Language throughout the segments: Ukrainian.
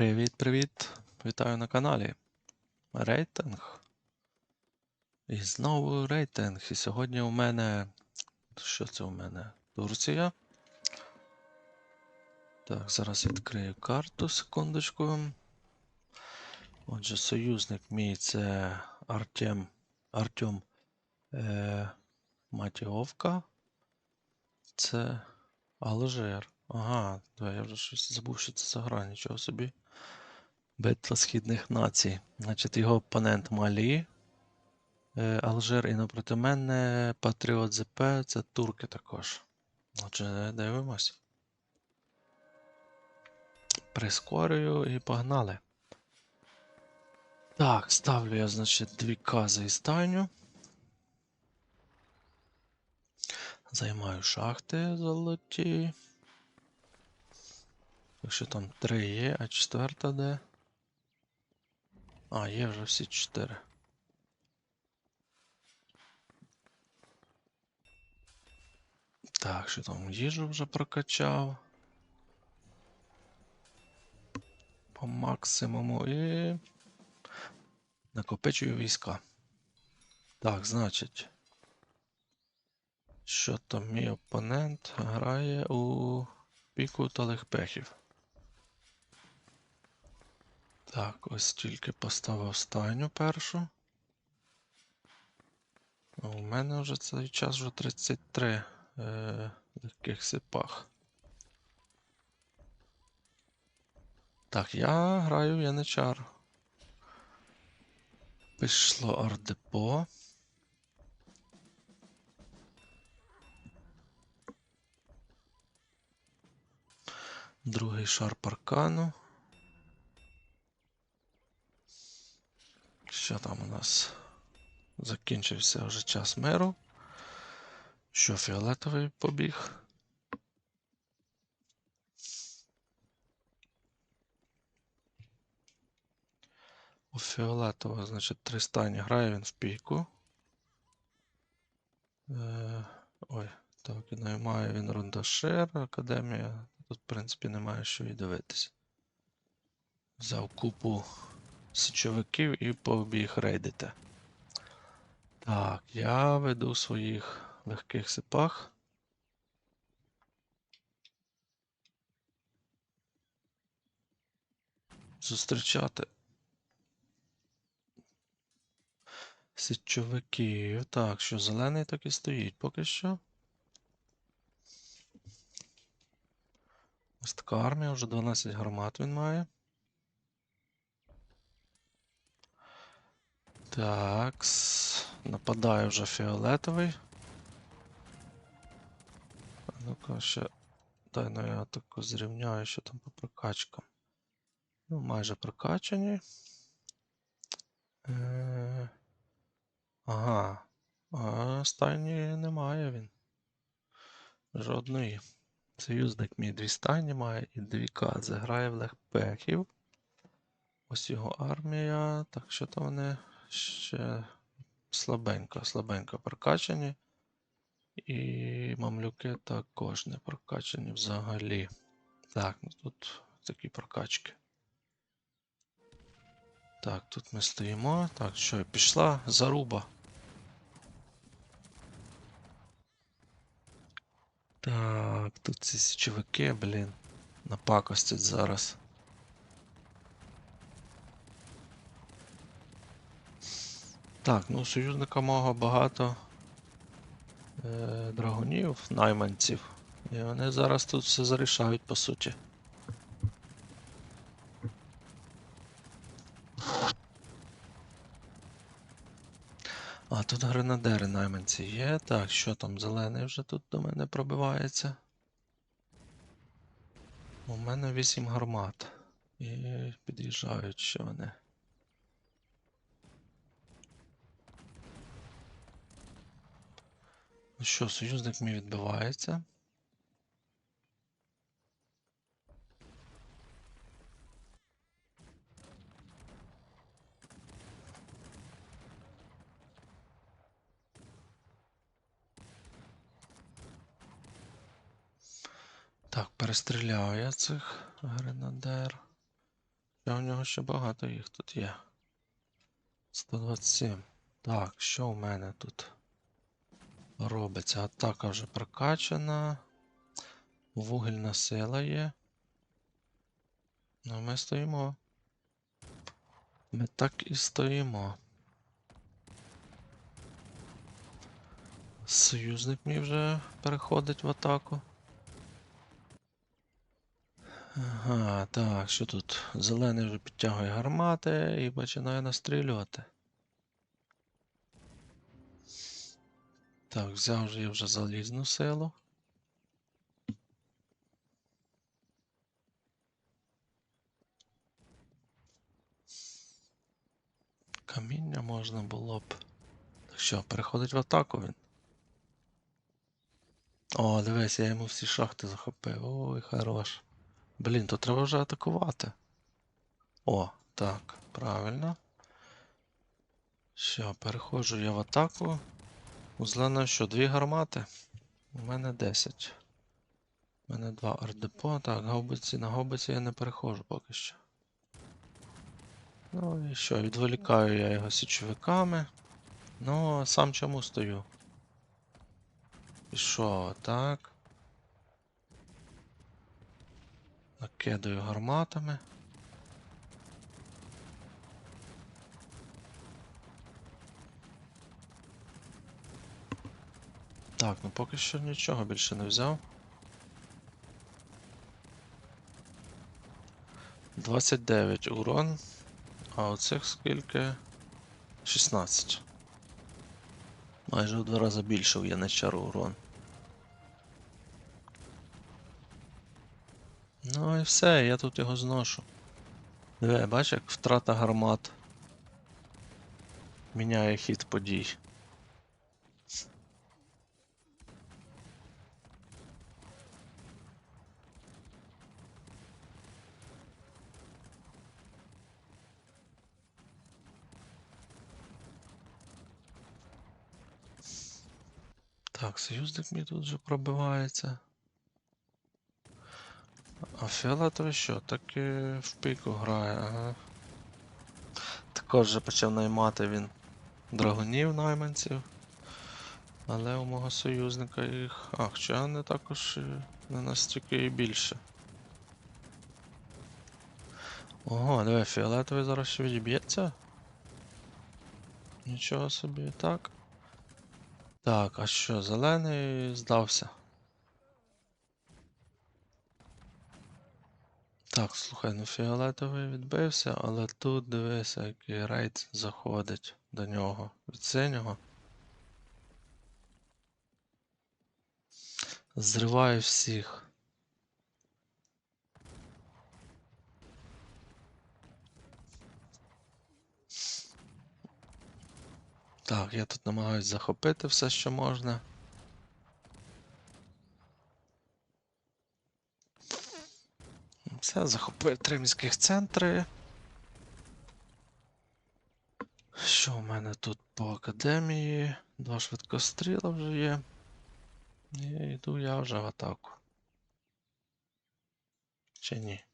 Привіт-привіт! Вітаю на каналі. Рейтинг. І знову рейтинг. І сьогодні у мене. Що це у мене? Турція. Так, зараз відкрию карту, секундочку. Отже, союзник мій це Артем. Артем е, Матіовка. Це Алжир. Ага, да, я вже щось забув, що це за гра, нічого собі. Битва східних націй. Значить, його опонент Малі, е, Алжир, і напроти мене Патріот ЗП, це турки також. Отже, дивимось. Прискорюю і погнали. Так, ставлю я, значить, дві кази і стайню. Займаю шахти золоті. Якщо там три є, а четверта де? А, є вже всі чотири. Так, що там їжу вже прокачав. По максимуму і. Накопичую війська. Так, значить. Що там мій опонент грає у піку та легпехів. Так, ось тільки поставив стайню першу. А у мене вже цей час вже 33 е, легких сипах. Так, я граю в яничар. Пішло ардепо. Другий шар паркану. Що там у нас? Закінчився вже час миру. Що фіолетовий побіг? У фіолетового, значить, Тристані грає він в піку. Е, ой, так, наймає він рундашир, академія. Тут, в принципі, немає що і дивитися. Взяв купу січовиків і побіг рейдити. Так, я веду своїх легких сипах. Зустрічати січовиків. Так, що зелений так і стоїть поки що. Ось така армія, вже 12 гармат він має. Так, нападає вже фіолетовий. Ну-ка ще. Дай ну я тако зрівняю, що там по прокачкам. Ну, майже прокачані. Е... Ага. А стайні немає він. Жодної. Союзник мій дві стайні має і дві кази. Грає в легпехів. Ось його армія. Так що там вони ще слабенько, слабенько прокачані. І мамлюки також не прокачані взагалі. Так, ну тут такі прокачки. Так, тут ми стоїмо. Так, що, пішла заруба. Так, тут ці січовики, блін, напакостять зараз. Так, ну союзника мого багато е, драгунів, найманців. І вони зараз тут все зарішають, по суті. А, тут гренадери найманці є. Так, що там, зелений вже тут до мене пробивається. У мене 8 гармат. І під'їжджають ще вони. Ну що, союзник мій відбивається. Так, перестріляв я цих гренадер. Ще у нього ще багато їх тут є. 127. Так, що у мене тут робиться? Атака вже прокачана. Вугільна сила є. Ну, ми стоїмо. Ми так і стоїмо. Союзник мій вже переходить в атаку. Ага, так, що тут? Зелений вже підтягує гармати і починає настрілювати. Так, взяв же я вже залізну силу. Каміння можна було б. Так що, переходить в атаку він. О, дивись, я йому всі шахти захопив. Ой, хорош. Блін, то треба вже атакувати. О, так, правильно. Що, переходжу я в атаку. У зеленого що, дві гармати? У мене 10. У мене два ардепо. Так, гаубиці на гаубиці я не переходжу поки що. Ну і що, відволікаю я його січовиками. Ну, сам чому стою? Пішов, так. Накидаю гарматами. Так, ну поки що нічого більше не взяв. 29 урон, а оцих скільки? 16. Майже в два рази більше в яничару урон. Ну і все, я тут його зношу. Диви, бачиш, як втрата гармат міняє хід подій. Так, союзник мій тут вже пробивається. А фіолетовий що? Так і в піку грає, ага. Також вже почав наймати він драгунів найманців. Але у мого союзника їх. А, хоча не також і не настільки і більше. Ого, диви, фіолетовий зараз ще відіб'ється. Нічого собі, так. Так, а що, зелений здався. Так, слухай, ну фіолетовий відбився, але тут дивися, який рейд заходить до нього від синього. Зриваю всіх. Так, я тут намагаюсь захопити все, що можна. Все, захопив три міських центри. Що в мене тут по академії? Два швидкостріла вже є. І йду я вже в атаку. Чи ні?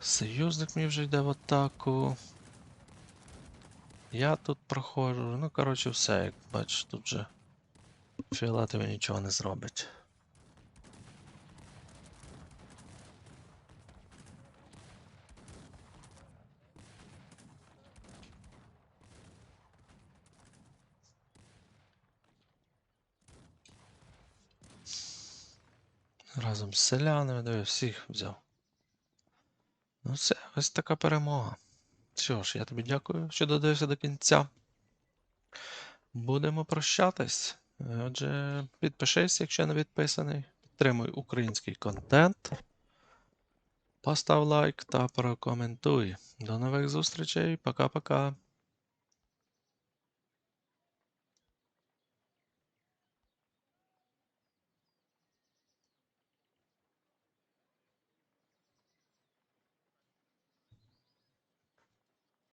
Союзник мій вже йде в атаку. Я тут проходжу. Ну, коротше, все, як бачиш, тут вже фіолетовий нічого не зробить. Разом з селянами, диви, всіх взяв. Ну все, ось така перемога. Що ж, я тобі дякую, що додивився до кінця. Будемо прощатись. Отже, підпишись, якщо не підписаний. Підтримуй український контент. Постав лайк та прокоментуй. До нових зустрічей. Пока-пока.